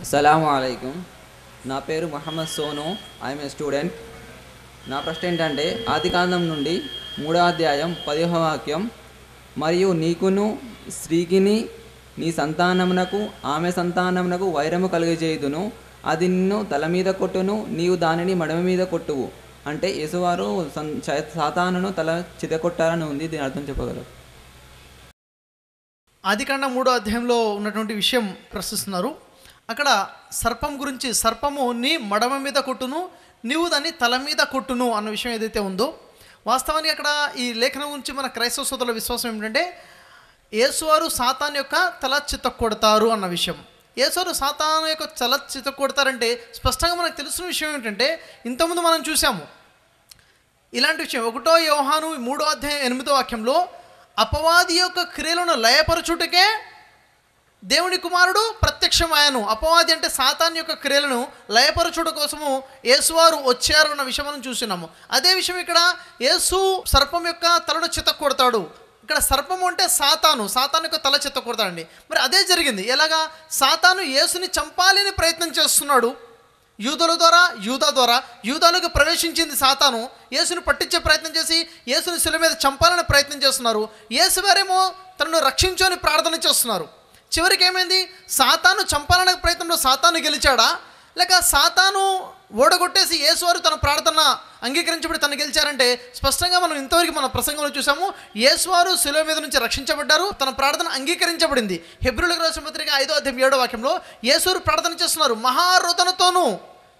అస్సలాము అలైకుం. నా పేరు Mohammed Sonu. I'm a student. నా ప్రశ్న ఏంటంటే ఆదికాండం నుండి మూడో అధ్యాయం పదిహో వాక్యం మరియు నీకును స్త్రీకిని నీ సంతానమునకు ఆమె సంతానమునకు వైరము కలిగజేయుదును. అది నిన్ను తల మీద కొట్టును నీవు దానిని మడమ మీద కొట్టువు. అంటే యేసువారు చ- సాతానును తల చితకొట్టారని ఉంది దీని అర్థం చెప్పగలరు. ఆదికాండ మూడో అధ్యాయంలో ఉన్నటువంటి విషయం ప్రశ్నిస్తున్నారు. అక్కడ సర్పం గురించి సర్పము నీ మడమ మీద కొట్టును నీవు దాన్ని తల మీద కొట్టును అన్న విషయం ఏదైతే ఉందో వాస్తవానికి అక్కడ ఈ లేఖనం గురించి మన క్రైస్తవ సోదరుల విశ్వాసం ఏమిటంటే యేసువారు సాతాన్ యొక్క తల చిత్త కొడతారు అన్న విషయం. యేసువారు సాతాన్ యొక్క తల చిత్త కొడతారంటే స్పష్టంగా మనకు తెలుస్తున్న విషయం ఏంటంటే ఇంతకుముందు మనం చూసాము ఇలాంటి విషయం. ఒకటో యోహాను మూడో అధ్యాయం ఎనిమిదో వాక్యంలో అపవాది యొక్క క్రియలను లయపరచుటకే దేవుని కుమారుడు ప్రత్యక్షమాయను. అపవాది అంటే సాతాన్ యొక్క క్రియలను లయపరచుడు కోసము యేసువారు వచ్చారు అన్న విషయం చూసినాము. అదే విషయం ఇక్కడ యేసు సర్పం యొక్క తలను చిత్త కొడతాడు ఇక్కడ సర్పం అంటే సాతాను. సాతాను యొక్క తల చిత్త కొడతాడండి మరి అదే జరిగింది. ఎలాగా? సాతాను యేసుని చంపాలని ప్రయత్నం చేస్తున్నాడు. యూదుల ద్వారా యూదా ద్వారా యూదాలకు ప్రవేశించింది సాతాను. యేసుని పట్టించే ప్రయత్నం చేసి యేసుని శిల మీద చంపాలని ప్రయత్నం చేస్తున్నారు. యేసు వారేమో తనను రక్షించు అని ప్రార్థన చేస్తున్నారు. చివరికి ఏమైంది? సాతాను చంపాలనే ప్రయత్నంలో సాతాను గెలిచాడా? లేక సాతాను ఓడగొట్టేసి యేసువారు తన ప్రార్థన అంగీకరించబడి తను గెలిచారంటే స్పష్టంగా మనం ఇంతవరకు మన ప్రసంగంలో చూసాము యేసువారు శిలువ మీద నుంచి రక్షించబడ్డారు తన ప్రార్థన అంగీకరించబడింది. హెబ్రిలకు రాసిన పత్రిక ఐదో అధ్యాయం ఏడో వాక్యంలో యేసువారు ప్రార్థన చేస్తున్నారు మహారోదనతోనూ.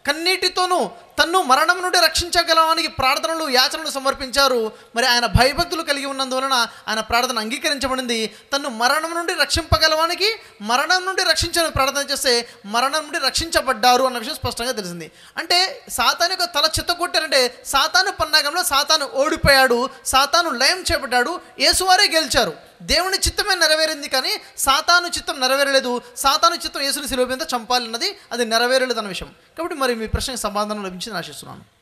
కన్నీటితోనూ తన్ను మరణం నుండి రక్షించగలవానికి ప్రార్థనలు యాచనలు సమర్పించారు. మరి ఆయన భయభక్తులు కలిగి ఉన్నందువలన ఆయన ప్రార్థన అంగీకరించబడింది. తన్ను మరణం నుండి రక్షింపగలవానికి మరణం నుండి రక్షించని ప్రార్థన చేస్తే మరణం నుండి రక్షించబడ్డారు అన్న విషయం స్పష్టంగా తెలిసింది. అంటే సాతాను యొక్క తల చిత్తగొట్టారంటే సాతాను పన్నాగంలో సాతాను ఓడిపోయాడు సాతాను లయం చేపట్టాడు యేసువారే గెలిచారు. దేవుని చిత్తమే నెరవేరింది కానీ సాతాను చిత్తం నెరవేరలేదు. సాతాను చిత్తం యేసుని శిలువ మీద చంపాలన్నది అది నెరవేరలేదు అన్న విషయం. కాబట్టి మరి మీ ప్రశ్నకు సమాధానం లభించింది ఆశిస్తున్నాను.